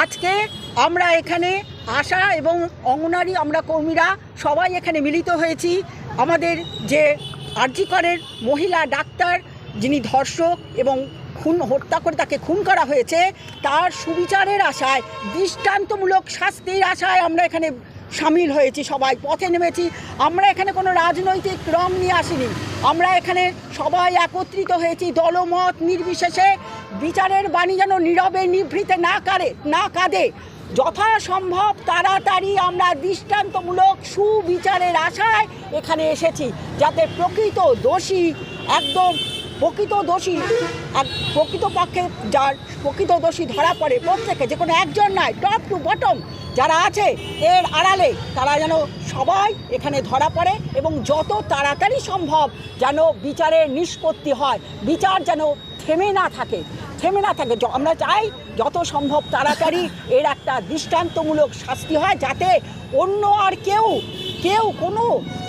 আজকে আমরা এখানে আশা এবং অঙ্গনারী আমরা কর্মীরা সবাই এখানে মিলিত হয়েছি। আমাদের যে আর্যিকরের মহিলা ডাক্তার, যিনি ধর্ষক এবং খুন, হত্যা করে তাকে খুন করা হয়েছে, তার সুবিচারের আশায়, দৃষ্টান্তমূলক শাস্তির আশায় আমরা এখানে সামিল হয়েছি সবাই, পথে নেমেছি। আমরা এখানে কোনো রাজনৈতিক রং নিয়ে আসিনি। আমরা এখানে সবাই একত্রিত হয়েছি দলমত নির্বিশেষে। বিচারের বাণী যেন নীরবে নিভৃতে না কারে, না কাঁদে। যথাসম্ভব তাড়াতাড়ি আমরা দৃষ্টান্তমূলক সুবিচারের আশায় এখানে এসেছি, যাতে প্রকৃত দোষী একদম প্রকৃত দোষী এক প্রকৃতপক্ষে যার প্রকৃত দোষী ধরা পড়ে, প্রত্যেকে, যে কোনো একজন নয় টপ টু বটম যারা আছে, এর আড়ালে তারা যেন সবাই এখানে ধরা পড়ে এবং যত তাড়াতাড়ি সম্ভব যেন বিচারের নিষ্পত্তি হয়। বিচার যেন থেমে না থাকে, থেমে না থাকে। আমরা চাই যত সম্ভব তাড়াতাড়ি এর একটা দৃষ্টান্তমূলক শাস্তি হয় যাতে অন্য আর কেউ কেউ কোনো,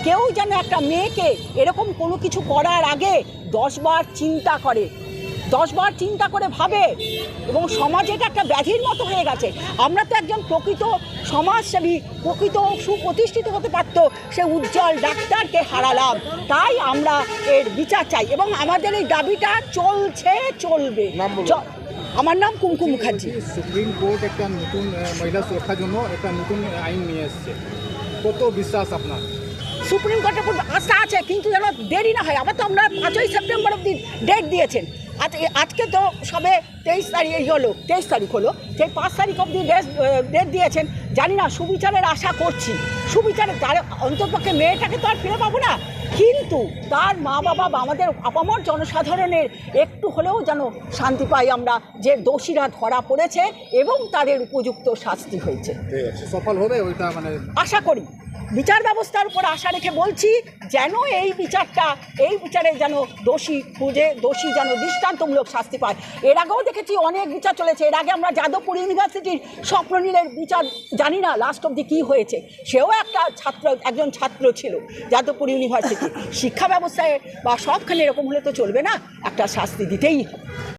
কেউ যেন একটা মেয়েকে এরকম কোনো কিছু করার আগে দশবার চিন্তা করে। দশবার চিন্তা করে ভাবে এবং সমাজে এটা একটা ব্যাধির মতো হয়ে গেছে। আমরা তো একজন প্রকৃত সমাজসেবী প্রকৃত সুপ্রতিষ্ঠিত হতে পারতো সে উজ্জ্বল ডাক্তারকে হারালাম। তাই আমরা এর বিচার চাই এবং আমাদের এই দাবিটা চলছে চলবে। আমার নাম কুমকুম মুখার্জি। সুপ্রিম কোর্ট একটা নতুন মহিলা সুরক্ষার জন্য একটা নতুন আইন নিয়ে এসছে। কত বিশ্বাস আপনার? সুপ্রিম কোর্টের আস্থা আছে কিন্তু যেন দেরি না হয়। আবার তো আমরা পাঁচই সেপ্টেম্বর অব্দি ডেট দিয়েছেন। আজকে তো সবে তেইশ তারিখ এই হলো তেইশ তারিখ হলো। সেই পাঁচ তারিখ অব্দি ডেট ডেট দিয়েছেন জানি না সুবিচারের আশা করছি। সুবিচারের তার অন্ততপক্ষে মেয়েটাকে তো আর ফিরে পাবো না। কিন্তু তার মা বাবা বা আমাদের আপামর জনসাধারণের একটু হলেও যেন শান্তি পাই আমরা যে দোষীরা ধরা পড়েছে এবং তাদের উপযুক্ত শাস্তি হয়েছে। সফল হবে ওইটা মানে আশা করি। বিচার ব্যবস্থার উপর আশা রেখে বলছি, যেন এই বিচারটা, এই বিচারে যেন দোষী খুঁজে, দোষী যেন দৃষ্টান্তমূলক শাস্তি পায়। এর আগেও দেখেছি অনেক বিচার চলেছে। এর আগে আমরা যাদবপুর ইউনিভার্সিটির স্বপ্ননীলের বিচার জানি না লাস্ট অব্দি কী হয়েছে। সেও একটা ছাত্র, একজন ছাত্র ছিল যাদবপুর ইউনিভার্সিটি। শিক্ষা ব্যবস্থায় বা সবখানে এরকম হলে তো চলবে না। একটা শাস্তি দিতেই